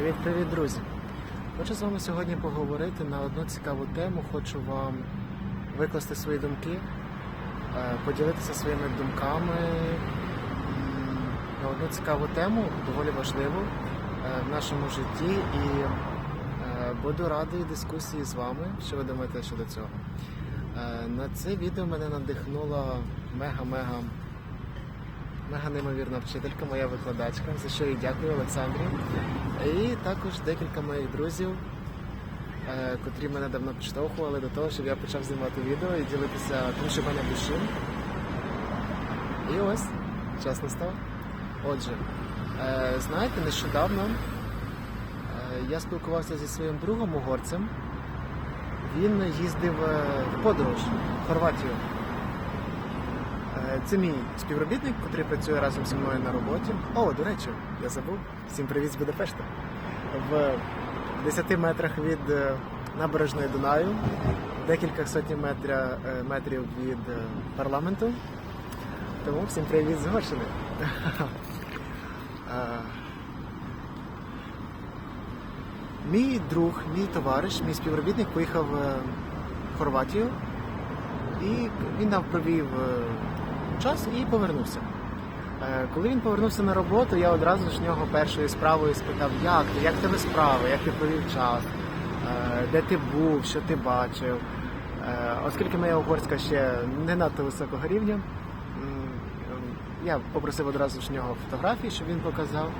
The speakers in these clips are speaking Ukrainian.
Привіт-привіт, друзі! Хочу з вами сьогодні поговорити на одну цікаву тему. Хочу вам викласти свої думки, е, поділитися своїми думками на одну цікаву тему, доволі важливу е, в нашому житті, і е, буду радий дискусії з вами. Що ви думаєте щодо цього? На це відео мене надихнула мега-мега мега неймовірна вчителька, моя викладачка, за що їй дякую Олександрі. І також декілька моїх друзів, е, котрі мене давно підштовхували до того, щоб я почав знімати відео і ділитися тим, що в мене душі. І ось, час настав. Отже, е, знаєте, нещодавно е, я спілкувався зі своїм другом угорцем. Він їздив в подорож в Хорватію. Е, Це мій співробітник, який працює разом зі мною на роботі. О, до речі, я забув. Всім привіт з Будапешта. В 10 метрах від е, набережної Дунаю, декілька сотень метря, е, метрів від парламенту. Тому всім привіт з Угорщини. Е, Мій друг, мій товариш, мій співробітник поїхав в Хорватію і він нам провів час і повернувся. Е, Коли він повернувся на роботу, я одразу ж нього першою справою спитав, як ти, як тебе справи, як ти провів час, е, де ти був, що ти бачив. Е, Оскільки моя угорська ще не надто високого рівня, я попросив одразу ж нього фотографії, щоб він показав.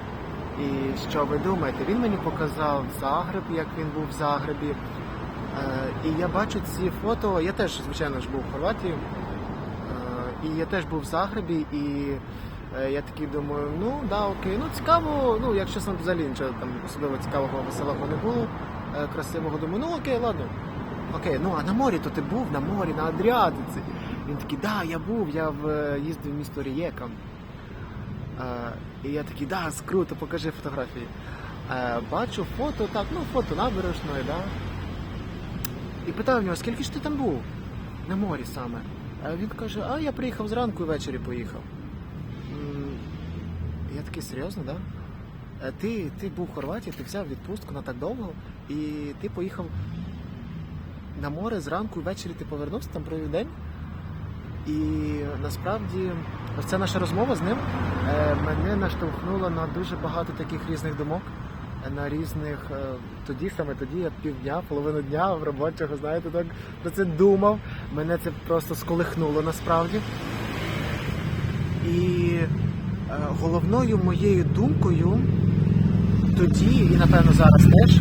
І що ви думаєте? Він мені показав Загреб, як він був в Загребі. І я бачу ці фото. Я теж, звичайно ж, був в Хорватії. І я теж був в Загребі, і е, я такий думаю, ну да, окей, ну цікаво, ну якщо сам взагалі нічого там особливо цікавого, веселого не було, е, красивого, думаю, ну окей, ладно. Окей, ну а на морі то ти був, на морі, на Адріатиці. Він такий, да, я був, я в, е, їздив в місто Рієка. І я такий, да, круто, покажи фотографії. Бачу фото, так, ну фото набережної, да. І питаю в нього, скільки ж ти там був? На морі саме. Він каже, а я приїхав зранку і ввечері поїхав. Я такий, серйозно, да? Е, Ти, ти був в Хорватії, ти взяв відпустку на так довго, і ти поїхав на море зранку і ввечері ти повернувся, там провів день. І насправді ось ця наша розмова з ним е, мене наштовхнула на дуже багато таких різних думок, на різних е, тоді, саме тоді я півдня, половину дня в робочого, знаєте, так про це думав. Мене це просто сколихнуло насправді. І е, головною моєю думкою тоді, і напевно зараз теж,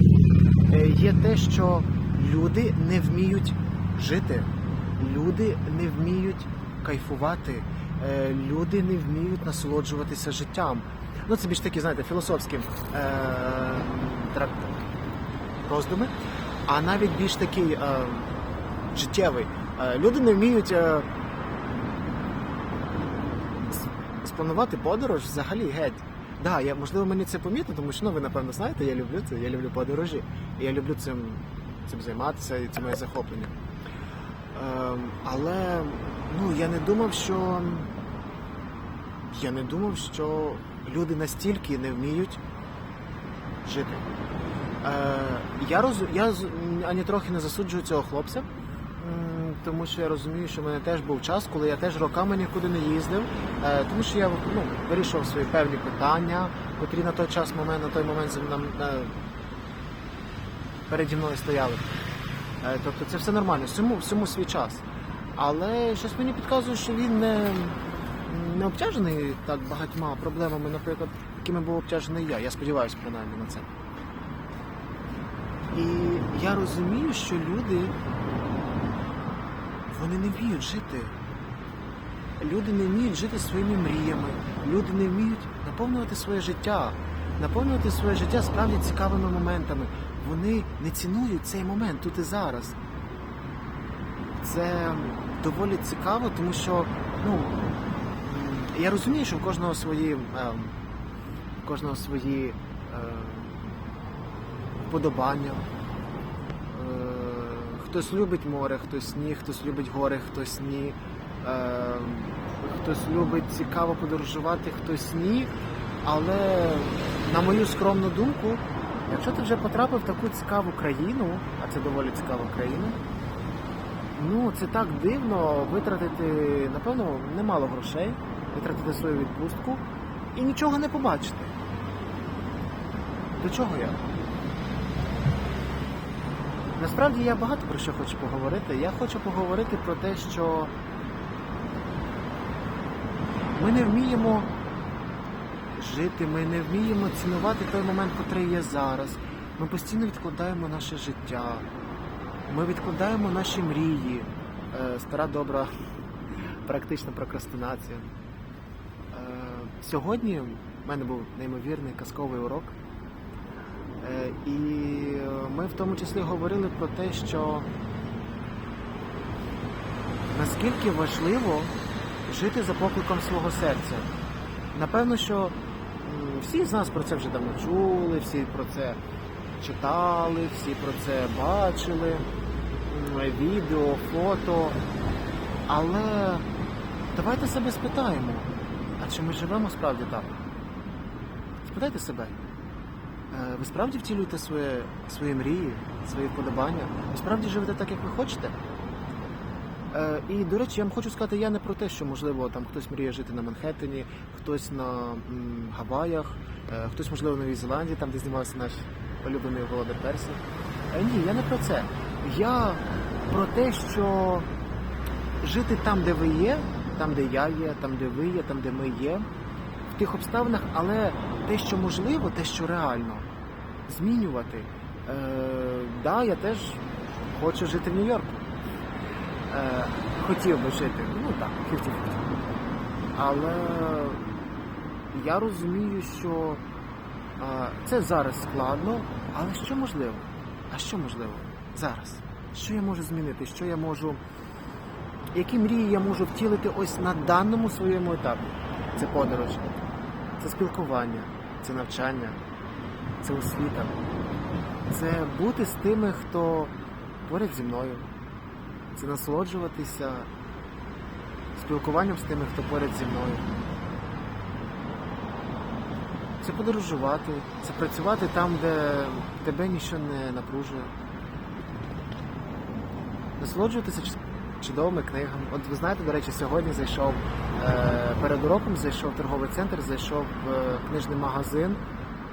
е, є те, що люди не вміють жити, люди не вміють кайфувати, е, люди не вміють насолоджуватися життям. Ну, це більш такі, знаєте, філософські е, роздуми, а навіть більш такий е, життєвий. Е, люди не вміють е, спланувати подорож взагалі геть. Да, я можливо мені це помітно, тому що ну ви напевно знаєте, я люблю це, я люблю подорожі, і я люблю цим, цим займатися, і це моє захоплення. Ем, але ну я не думав, що я не думав, що люди настільки не вміють жити. Е, я роз... я ані трохи не засуджую цього хлопця, тому що я розумію, що в мене теж був час, коли я теж роками нікуди не їздив, е, тому що я ну, вирішував свої певні питання, котрі на той час момент, на той момент мною, е, переді мною стояли. Е, Тобто це все нормально, всьому, всьому свій час. Але щось мені підказує, що він не, не обтяжений так багатьма проблемами, наприклад, якими був обтяжений я. Я сподіваюся принаймні на це. І я розумію, що люди вони не вміють жити. Люди не вміють жити своїми мріями, люди не вміють наповнювати своє життя, наповнювати своє життя справді цікавими моментами. Вони не цінують цей момент тут і зараз. Це доволі цікаво, тому що ну, я розумію, що в кожного свої, в кожного свої е, вподобання. Хтось любить море, хтось ні, хтось любить гори, хтось ні. Е, Хтось любить цікаво подорожувати, хтось ні. Але на мою скромну думку, Якщо ти вже потрапив в таку цікаву країну, а це доволі цікава країна, ну це так дивно витратити, напевно, немало грошей, витратити свою відпустку і нічого не побачити. До чого я? Насправді я багато про що хочу поговорити. Я хочу поговорити про те, що ми не вміємо жити, ми не вміємо цінувати той момент, котрий є зараз. Ми постійно відкладаємо наше життя, ми відкладаємо наші мрії. Е, Стара добра практична прокрастинація. Е, Сьогодні в мене був неймовірний казковий урок. Е, І ми в тому числі говорили про те, що наскільки важливо жити за покликом свого серця. Напевно, що всі з нас про це вже давно чули, всі про це читали, всі про це бачили, відео, фото. Але давайте себе спитаємо, а чи ми живемо справді так? Спитайте себе. Е, Ви справді втілюєте своє, свої мрії, свої вподобання? Ви справді живете так, як ви хочете? Е, І, до речі, я вам хочу сказати, я не про те, що можливо там хтось мріє жити на Манхеттені, хтось на Гаваях, е, хтось, можливо, на Новій Зеландії, там, де знімався наш улюблений Володар Персів. Е, Ні, я не про це. Я про те, що жити там, де ви є, там, де я є, там, де ви є, там, де ми є, тих обставинах, але те, що можливо, те, що реально, змінювати. Е, да, я теж хочу жити в Нью-Йорку. Е, хотів би жити, ну так, 50-50. Але я розумію, що е, це зараз складно, але що можливо? А що можливо зараз? Що я можу змінити? Що я можу. Які мрії я можу втілити ось на даному своєму етапі? Це подорож, це спілкування, це навчання, це освіта, це бути з тими, хто поряд зі мною, це насолоджуватися спілкуванням з тими, хто поряд зі мною. Це подорожувати, це працювати там, де тебе нічого не напружує. Насолоджуватися чудовими книгами. От ви знаєте, до речі, сьогодні зайшов е, перед уроком, зайшов в торговий центр, зайшов в книжний магазин.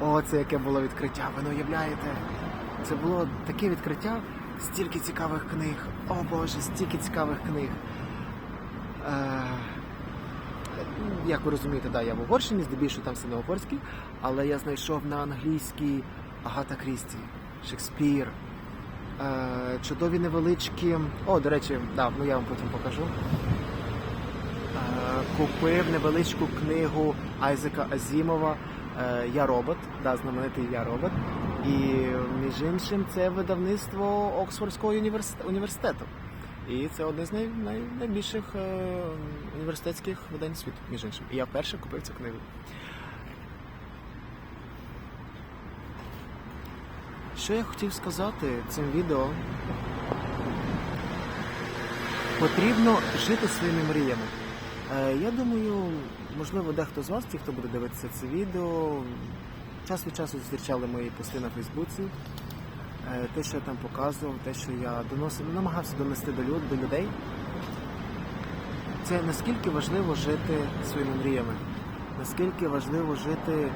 О, це яке було відкриття. Ви не уявляєте? Це було таке відкриття, стільки цікавих книг. О Боже, стільки цікавих книг. Е, як ви розумієте, да, я в Угорщині, здебільшого там все на угорській, але я знайшов на англійській Агата Крісті, Шекспір, е, чудові невеличкі. О, до речі, да, ну я вам потім покажу. Е, купив невеличку книгу Айзека Азімова е, Я робот, да, знаменитий Я робот. І між іншим це видавництво Оксфордського університету. І це одне з най, най, найбільших е, університетських видань світу, між іншим. І я вперше купив цю книгу. Що я хотів сказати цим відео? Потрібно жити своїми мріями. Е, Я думаю, можливо, дехто з вас, ті, хто буде дивитися це відео, час від часу зустрічали мої пости на Фейсбуці. Е, Те, що я там показував, те, що я доносив, намагався донести до, люд, до людей. Це наскільки важливо жити своїми мріями, наскільки важливо жити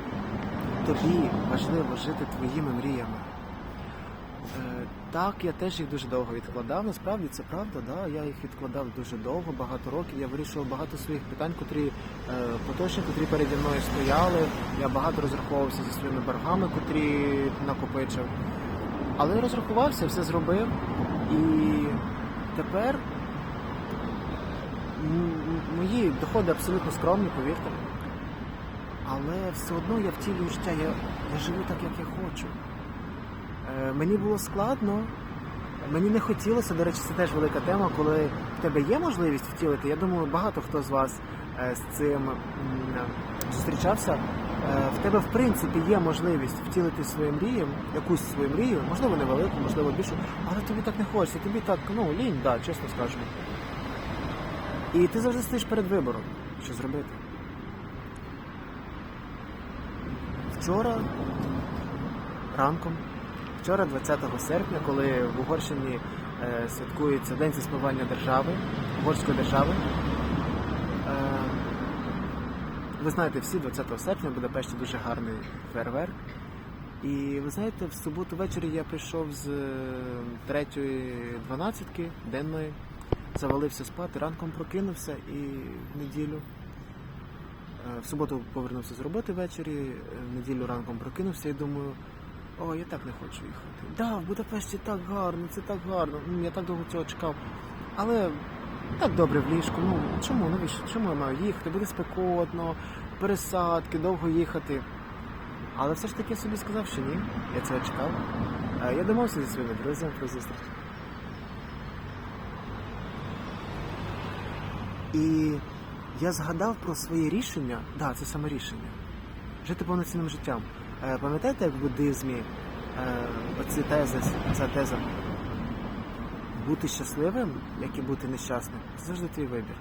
тобі, важливо жити твоїми мріями. Е, Так, я теж їх дуже довго відкладав. Насправді це правда, да? я їх відкладав дуже довго, багато років. Я вирішував багато своїх питань, котрі е, поточні, котрі переді мною стояли. Я багато розраховувався зі своїми боргами, котрі накопичив. Але я розрахувався, все зробив. І тепер мої доходи абсолютно скромні, повірте. Але все одно я втілюю життя, я, я живу так, як я хочу. Е, Мені було складно, мені не хотілося, до речі, це теж велика тема, коли в тебе є можливість втілити. Я думаю, багато хто з вас е, з цим зустрічався. Е, В тебе, в принципі, є можливість втілити свої мрії, якусь свою мрію, можливо, невелику, можливо, більшу, але тобі так не хочеться, тобі так, ну, лінь, да, чесно скажемо. І ти завжди стоїш перед вибором, що зробити. Вчора ранком. Вчора, 20 серпня, коли в Угорщині е, святкується День заснування держави, Угорської держави. Е, ви знаєте, всі 20 серпня в Будапешті дуже гарний фейерверк. І ви знаєте, в суботу ввечері я прийшов з е, третьої дванадцятки денної, завалився спати, ранком прокинувся і в неділю. е, В суботу повернувся з роботи ввечері, е, в неділю ранком прокинувся і думаю, о, я так не хочу їхати. Да, в Будапешті так гарно, це так гарно. Я так довго цього чекав. Але так добре в ліжку. Ну чому? Навіщо? Чому я маю їхати? Буде спекотно, пересадки, довго їхати. Але все ж таки я собі сказав, що ні, я цього чекав. Е, Я домовився зі своїми друзями про зустріч. І я згадав про своє рішення, да, це саме рішення. Жити повноцінним життям. Е, Пам'ятаєте, як в буддизмі е, оці тези, ця теза? Бути щасливим, як і бути нещасним, це завжди твій вибір.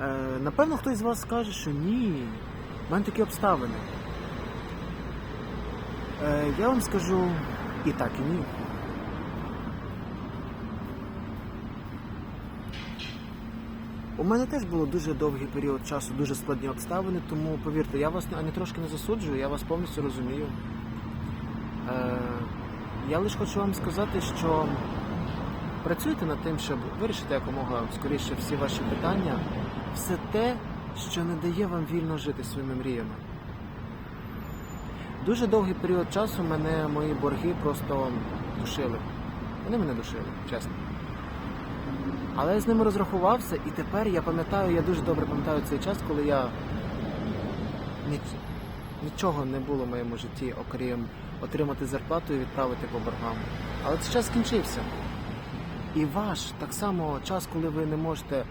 Е, напевно, хтось з вас скаже, що ні, в мене такі обставини. Я вам скажу і так, і ні. У мене теж було дуже довгий період часу, дуже складні обставини, тому повірте, я вас ані трошки не засуджую, я вас повністю розумію. Е, я лише хочу вам сказати, що працюйте над тим, щоб вирішити якомога скоріше всі ваші питання, все те, що не дає вам вільно жити своїми мріями. Дуже довгий період часу мене мої борги просто душили. Вони мене душили, чесно. Але я з ними розрахувався, і тепер я пам'ятаю, я дуже добре пам'ятаю цей час, коли я ніч... нічого не було в моєму житті, окрім отримати зарплату і відправити по боргам. Але цей час скінчився. І ваш так само час, коли ви не можете е,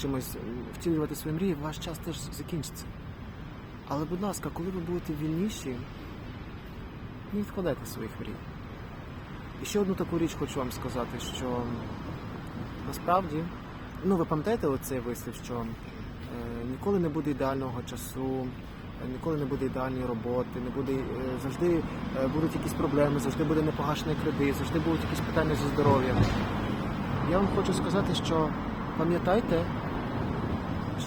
чимось втілювати свої мрії, ваш час теж закінчиться. Але, будь ласка, коли ви будете вільніші, не відкладайте своїх мрій. І ще одну таку річ хочу вам сказати, що насправді, ну ви пам'ятаєте оцей вислів, що е, ніколи не буде ідеального часу, ніколи не буде ідеальної роботи, не буде е, завжди е, будуть якісь проблеми, завжди буде непогашений кредит, завжди будуть якісь питання зі здоров'ям. Я вам хочу сказати, що пам'ятайте,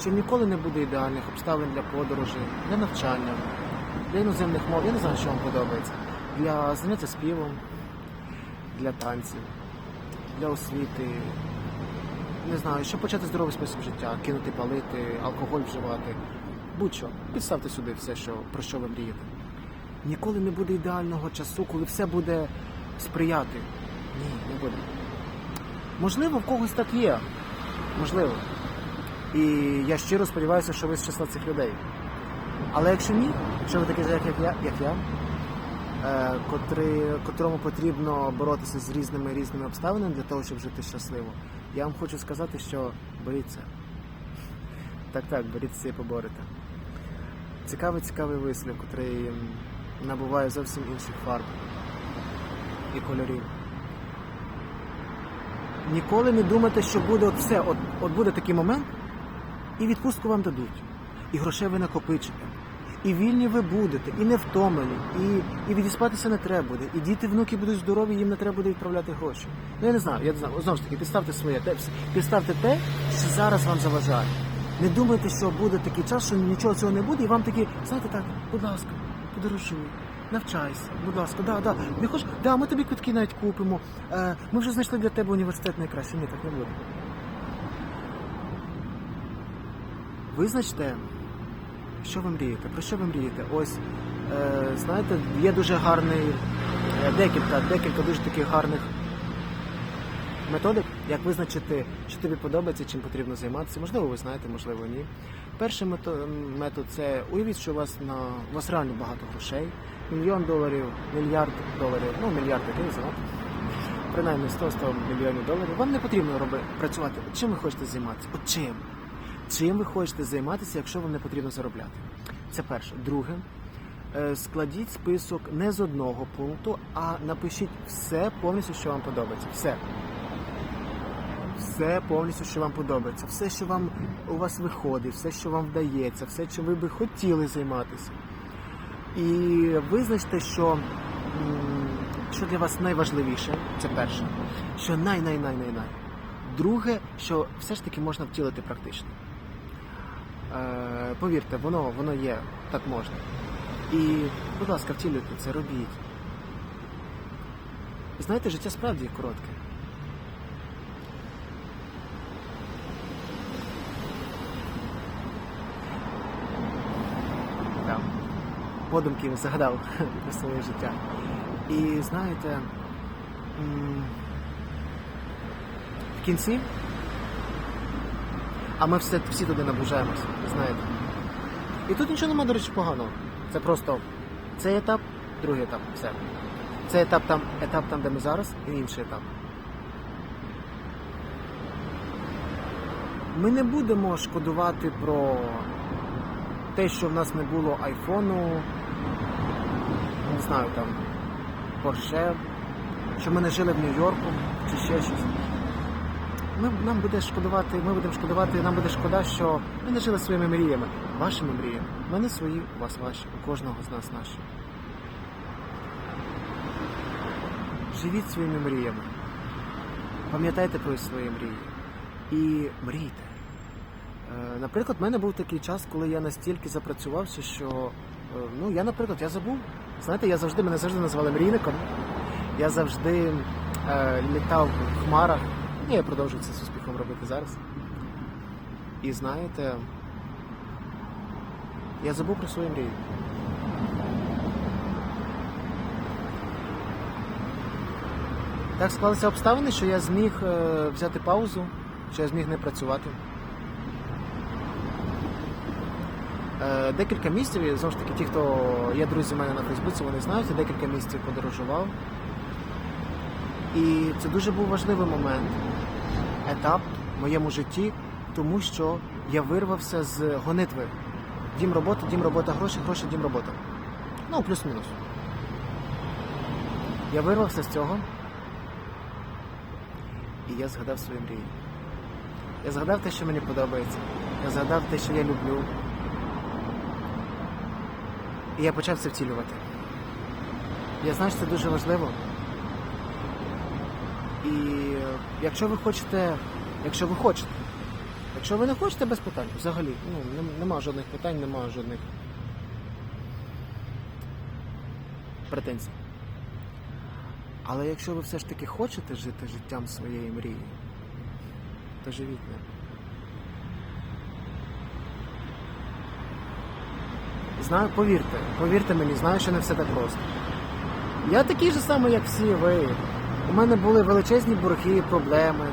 що ніколи не буде ідеальних обставин для подорожей, для навчання, для іноземних мов. Я не знаю, що вам подобається. Для заняття співом, для танців, для освіти. Не знаю, щоб почати здоровий спосіб життя, кинути палити, алкоголь вживати. Будь-що. Підставте сюди все, що, про що ви мрієте. Ніколи не буде ідеального часу, коли все буде сприяти. Ні, не буде. Можливо, в когось так є. Можливо. І я щиро сподіваюся, що ви з числа цих людей. Але якщо ні, якщо ви такі ж, як я, як я е, котрий, котрому потрібно боротися з різними різними обставинами для того, щоб жити щасливо, я вам хочу сказати, що боріться. Так, так, боріться і поборете. Цікавий, цікавий вислів, м, набуває зовсім інших фарб і кольорів. Ніколи не думайте, що буде от все, от, от буде такий момент, і відпустку вам дадуть, і грошей ви накопичите, і вільні ви будете, і не втомлені, і, і відіспатися не треба буде, і діти, внуки будуть здорові, їм не треба буде відправляти гроші. Ну я не знаю, я не знаю. Знову ж таки, підставте своє, те, підставте те, що зараз вам заважає. Не думайте, що буде такий час, що нічого цього не буде, і вам такі, знаєте так, будь ласка, подорожуй. Навчайся, будь ласка, да, да. Не хочеш? Да, ми тобі квитки навіть купимо. Е, ми вже знайшли для тебе університет найкращий. Ні, так не буде. Визначте, що ви мрієте, про що ви мрієте. Ось, е, знаєте, є дуже гарний, е, декілька, декілька дуже таких гарних методик, як визначити, що тобі подобається, чим потрібно займатися. Можливо, ви знаєте, можливо, ні. Перший метод, це уявіть, що у вас на у вас реально багато грошей, мільйон доларів, мільярд доларів, ну мільярд такий занадто. Принаймні 100-100 мільйонів доларів. Вам не потрібно робити працювати. Чим ви хочете займатися? От чим? Чим ви хочете займатися, якщо вам не потрібно заробляти? Це перше. Друге, е, складіть список не з одного пункту, а напишіть все повністю, що вам подобається. Все. Все повністю, що вам подобається, все, що вам у вас виходить, все, що вам вдається, все, чим ви би хотіли займатися. І визначте, що, що для вас найважливіше, це перше, що най-най-най-най-най. Друге, що все ж таки можна втілити практично. Е, повірте, воно, воно є, так можна. І, будь ласка, втілюйте це, робіть. Знаєте, життя справді коротке. Там, подумки згадав про своє життя. І знаєте, в кінці, а ми все, всі туди наближаємося, знаєте. І тут нічого немає, до речі, поганого. Це просто цей етап, другий етап, все. Цей етап там, етап там, де ми зараз, і інший етап. Ми не будемо шкодувати про те, що в нас не було айфону, не знаю, там, Порше, що ми не жили в Нью-Йорку чи ще щось. Ми, нам буде шкодувати, ми будемо шкодувати, нам буде шкода, що ми не жили своїми мріями, вашими мріями. У мене свої, у вас ваші, у кожного з нас наші. Живіть своїми мріями. Пам'ятайте про свої мрії. І мрійте. Е, Наприклад, в мене був такий час, коли я настільки запрацювався, що е, ну я, наприклад, я забув. Знаєте, я завжди мене завжди називали мрійником. Я завжди е, літав в хмарах. І я продовжую це з успіхом робити зараз. І знаєте, я забув про свої мрії. Так склалися обставини, що я зміг е, взяти паузу, що я зміг не працювати. Е, Декілька місяців, і знову ж таки, ті, хто є друзі в мене на Фейсбуці, вони знають, я декілька місяців подорожував. І це дуже був важливий момент, етап в моєму житті, тому що я вирвався з гонитви. Дім робота, дім робота, гроші, гроші, дім робота. Ну, плюс-мінус. Я вирвався з цього. І я згадав свої мрії. Я згадав те, що мені подобається. Я згадав те, що я люблю. І я почав це втілювати. Я знаю, що це дуже важливо. І якщо ви хочете, якщо ви хочете, якщо ви не хочете без питань, взагалі, ну, нема жодних питань, нема жодних претензій. Але якщо ви все ж таки хочете жити життям своєї мрії, то живіть ним. Знаю, повірте, повірте мені, знаю, що не все так просто. Я такий же самий, як всі ви. У мене були величезні борги, проблеми.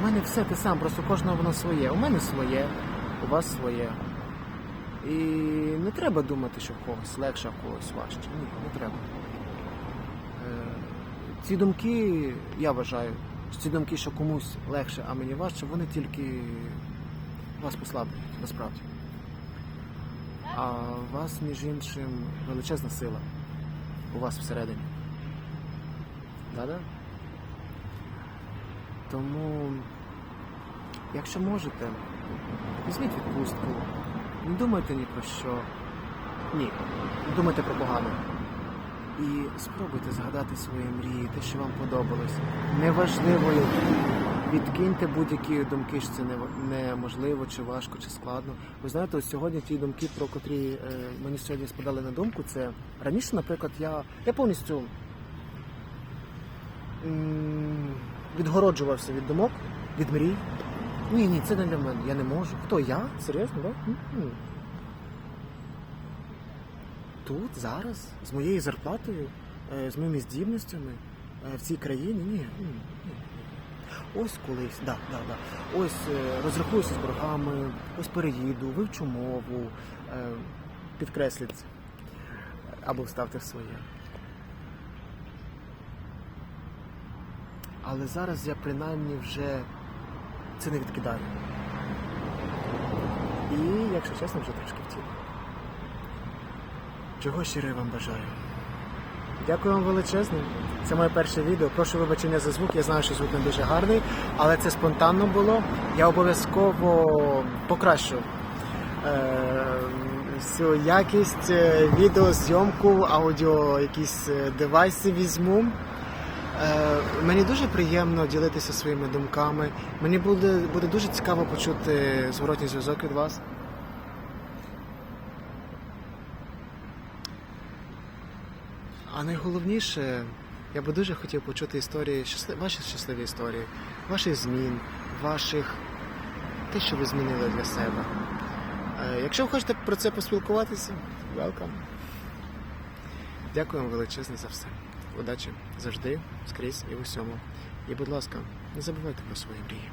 У мене все те саме, просто кожного воно своє. У мене своє, у вас своє. І не треба думати, що в когось легше, а в когось важче. Ні, не треба. Е, Ці думки, я вважаю, що ці думки, що комусь легше, а мені важче, вони тільки вас послаблюють, насправді. А у вас, між іншим, величезна сила у вас всередині. Да-да? Тому, якщо можете, візьміть відпустку, не думайте ні про що. Ні, не думайте про погане. І спробуйте згадати свої мрії, те, що вам подобалось. Неважливо. Відкиньте будь-які думки, що це не- неможливо, чи важко, чи складно. Ви знаєте, ось сьогодні ті думки, про котрі е, мені сьогодні спадали на думку, це раніше, наприклад, я, я повністю відгороджувався від думок, від мрій. Ні, ні, це не для мене. Я не можу. Хто я? Серйозно, так? Тут, зараз, з моєю зарплатою, е, з моїми здібностями е, в цій країні? Ні. Ось колись, да, да, да. Ось е, розрахуюся з боргами, ось переїду, вивчу мову, підкресліть або вставте своє. Але зараз я принаймні вже це не відкидаю. І, якщо чесно, вже трошки втілю. Чого щиро вам бажаю. Дякую вам величезно. Це моє перше відео. Прошу вибачення за звук. Я знаю, що звук не дуже гарний, але це спонтанно було. Я обов'язково покращу е, всю якість, е, відеозйомку, аудіо, якісь е, девайси візьму. Е, Мені дуже приємно ділитися своїми думками. Мені буде, буде дуже цікаво почути зворотній зв'язок від вас. А найголовніше, я би дуже хотів почути історії, ваші щасливі історії, ваших змін, ваших те, що ви змінили для себе. Е, Якщо ви хочете про це поспілкуватися, welcome. Дякую вам величезне за все. Удачі завжди, скрізь і в усьому. І, будь ласка, не забувайте про свої мрії.